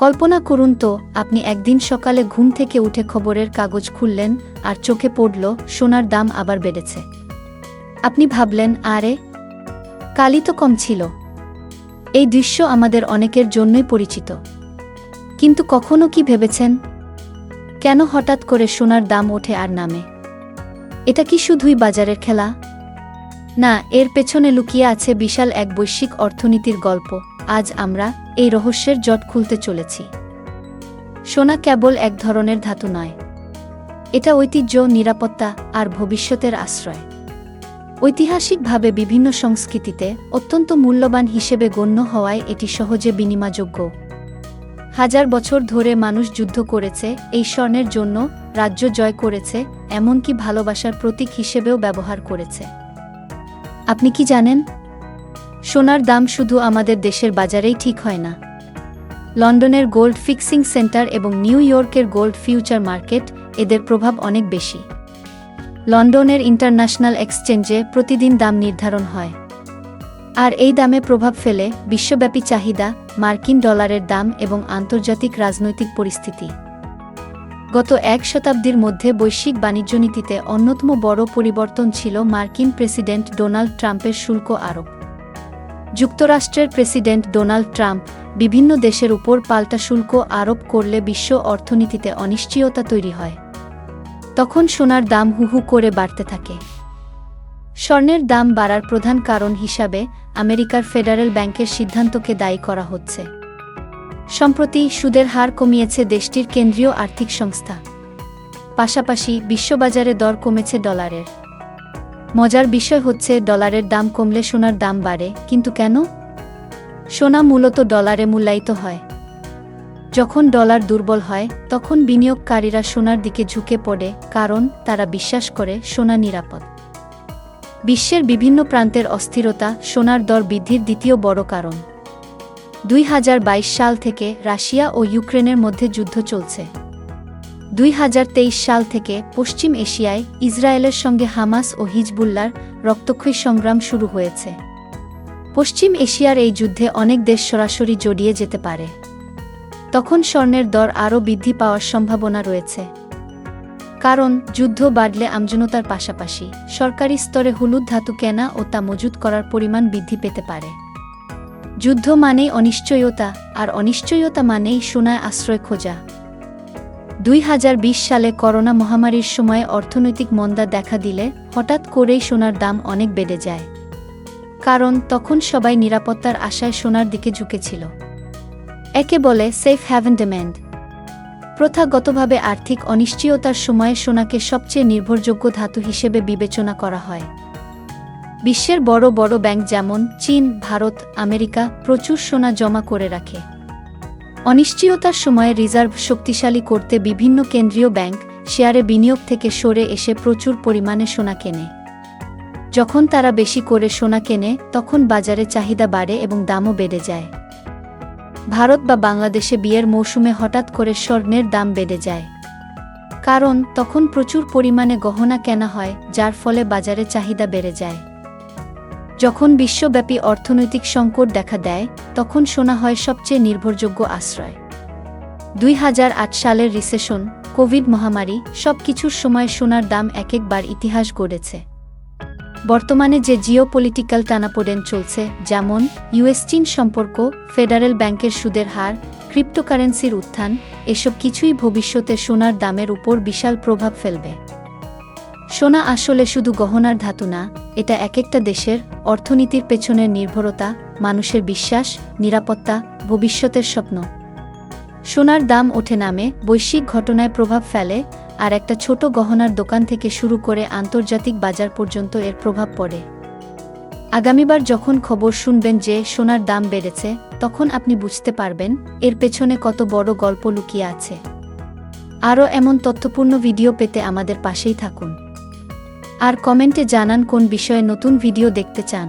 কল্পনা করুন তো, আপনি একদিন সকালে ঘুম থেকে উঠে খবরের কাগজ খুললেন, আর চোখে পড়ল, সোনার দাম আবার বেড়েছে। আপনি ভাবলেন, আরে, কালই তো কম ছিল। এই দৃশ্য আমাদের অনেকের জন্যই পরিচিত। কিন্তু কখনো কি ভেবেছেন? কেন হঠাৎ করে সোনার দাম ওঠে আর নামে? এটা কি শুধুই বাজারের খেলা? না, এর পেছনে লুকিয়ে আছে বিশাল এক বৈশ্বিক অর্থনীতির গল্প। আজ আমরা এই রহস্যের জট খুলতে চলেছি। সোনা কেবল এক ধরনের ধাতু নয়। এটা ঐতিহ্য, নিরাপত্তা আর ভবিষ্যতের আশ্রয়। ঐতিহাসিকভাবে বিভিন্ন সংস্কৃতিতে অত্যন্ত মূল্যবান হিসেবে গণ্য হওয়ায় এটি সহজে বিনিময়যোগ্য। হাজার বছর ধরে মানুষ যুদ্ধ করেছে, এই স্বর্ণের জন্য রাজ্য জয় করেছে, এমনকি ভালোবাসার প্রতীক হিসেবেও ব্যবহার করেছে। আপনি কি জানেন? সোনার দাম শুধু আমাদের দেশের বাজারেই ঠিক হয় না। লন্ডনের গোল্ড ফিক্সিং সেন্টার এবং নিউ ইয়র্কের গোল্ড ফিউচার মার্কেট এদের প্রভাব অনেক বেশি। লন্ডনের ইন্টারন্যাশনাল এক্সচেঞ্জে প্রতিদিন দাম নির্ধারণ হয়। আর এই দামে প্রভাব ফেলে বিশ্বব্যাপী চাহিদা, মার্কিন ডলারের দাম এবং আন্তর্জাতিক রাজনৈতিক পরিস্থিতি। গত এক শতাব্দীর মধ্যে বৈশ্বিক বাণিজ্য নীতিতে অন্যতম বড় পরিবর্তন ছিল মার্কিন প্রেসিডেন্ট ডোনাল্ড ট্রাম্পের শুল্ক আরোপ। যুক্তরাষ্ট্রের প্রেসিডেন্ট ডোনাল্ড ট্রাম্প বিভিন্ন দেশের উপর পাল্টা শুল্ক আরোপ করলে বিশ্ব অর্থনীতিতে অনিশ্চয়তা তৈরি হয়। তখন সোনার দাম হুহু করে বাড়তে থাকে। স্বর্ণের দাম বাড়ার প্রধান কারণ হিসাবে আমেরিকার ফেডারেল ব্যাংকের সিদ্ধান্তকে দায়ী করা হচ্ছে। সম্প্রতি সুদের হার কমিয়েছে দেশটির কেন্দ্রীয় আর্থিক সংস্থা। পাশাপাশি বিশ্ববাজারে দর কমেছে ডলারের। মজার বিষয় হচ্ছে ডলারের দাম কমলে সোনার দাম বাড়ে, কিন্তু কেন? সোনা মূলত ডলারে মূল্যায়িত হয়। যখন ডলার দুর্বল হয়, তখন বিনিয়োগকারীরা সোনার দিকে ঝুঁকে পড়ে, কারণ তারা বিশ্বাস করে সোনা নিরাপদ। বিশ্বের বিভিন্ন প্রান্তের অস্থিরতা সোনার দর বৃদ্ধির দ্বিতীয় বড় কারণ। দুই হাজার বাইশ সাল থেকে রাশিয়া ও ইউক্রেনের মধ্যে যুদ্ধ চলছে। দুই হাজার তেইশ সাল থেকে পশ্চিম এশিয়ায় ইসরায়েলের সঙ্গে হামাস ও হিজবুল্লার রক্তক্ষয়ী সংগ্রাম শুরু হয়েছে। পশ্চিম এশিয়ার এই যুদ্ধে অনেক দেশ সরাসরি জড়িয়ে যেতে পারে। তখন স্বর্ণের দর আরও বৃদ্ধি পাওয়ার সম্ভাবনা রয়েছে। কারণ যুদ্ধ বাড়লে আমজনতার পাশাপাশি সরকারি স্তরে হলুদ ধাতু কেনা ও তা মজুত করার পরিমাণ বৃদ্ধি পেতে পারে। যুদ্ধ মানেই অনিশ্চয়তা, আর অনিশ্চয়তা মানেই সোনায় আশ্রয় খোঁজা। দুই হাজার বিশ সালে করোনা মহামারীর সময় অর্থনৈতিক মন্দা দেখা দিলে হঠাৎ করেই সোনার দাম অনেক বেড়ে যায়। কারণ তখন সবাই নিরাপত্তার আশায় সোনার দিকে ঝুঁকেছিল। একে বলে সেফ হ্যাভেন ডিম্যান্ড প্রথাগতভাবে আর্থিক অনিশ্চয়তার সময়ে সোনাকে সবচেয়ে নির্ভরযোগ্য ধাতু হিসেবে বিবেচনা করা হয়। বিশ্বের বড় বড় ব্যাংক যেমন চীন, ভারত, আমেরিকা প্রচুর সোনা জমা করে রাখে। অনিশ্চয়তার সময়ে রিজার্ভ শক্তিশালী করতে বিভিন্ন কেন্দ্রীয় ব্যাংক শেয়ারে বিনিয়োগ থেকে সরে এসে প্রচুর পরিমাণে সোনা কেনে। যখন তারা বেশি করে সোনা কেনে, তখন বাজারে চাহিদা বাড়ে এবং দামও বেড়ে যায়। ভারত বা বাংলাদেশে বিয়ের মৌসুমে হঠাৎ করে স্বর্ণের দাম বেড়ে যায়। কারণ, তখন প্রচুর পরিমাণে গহনা কেনা হয়, যার ফলে বাজারে চাহিদা বেড়ে যায়। যখন বিশ্বব্যাপী অর্থনৈতিক সংকট দেখা দেয়, তখন সোনা হয় সবচেয়ে নির্ভরযোগ্য আশ্রয়। দুই হাজার আট সালের রিসেশন, কোভিড মহামারী সব কিছুর সময় সোনার দাম এক একবার ইতিহাস গড়েছে। বর্তমানে যে জিওপলিটিক্যাল টানাপোডেন চলছে, যেমন ইউএস চীন সম্পর্ক, ফেডারেল ব্যাংকের সুদের হার, ক্রিপ্টোকারেন্সির উত্থান, এসব কিছুই ভবিষ্যতে সোনার দামের উপর বিশাল প্রভাব ফেলবে। সোনা আসলে শুধু গহনার ধাতু না এটা এক একটা দেশের অর্থনীতির পেছনের নির্ভরতা, মানুষের বিশ্বাস, নিরাপত্তা, ভবিষ্যতের স্বপ্ন। সোনার দাম ওঠে নামে, বৈশ্বিক ঘটনায় প্রভাব ফেলে, আর একটা ছোট গহনার দোকান থেকে শুরু করে আন্তর্জাতিক বাজার পর্যন্ত এর প্রভাব পড়ে। আগামীবার যখন খবর শুনবেন যে সোনার দাম বেড়েছে, তখন আপনি বুঝতে পারবেন এর পেছনে কত বড় গল্প লুকিয়ে আছে। আরও এমন তথ্যপূর্ণ ভিডিও পেতে আমাদের পাশেই থাকুন। আর কমেন্টে জানান কোন বিষয়ে নতুন ভিডিও দেখতে চান।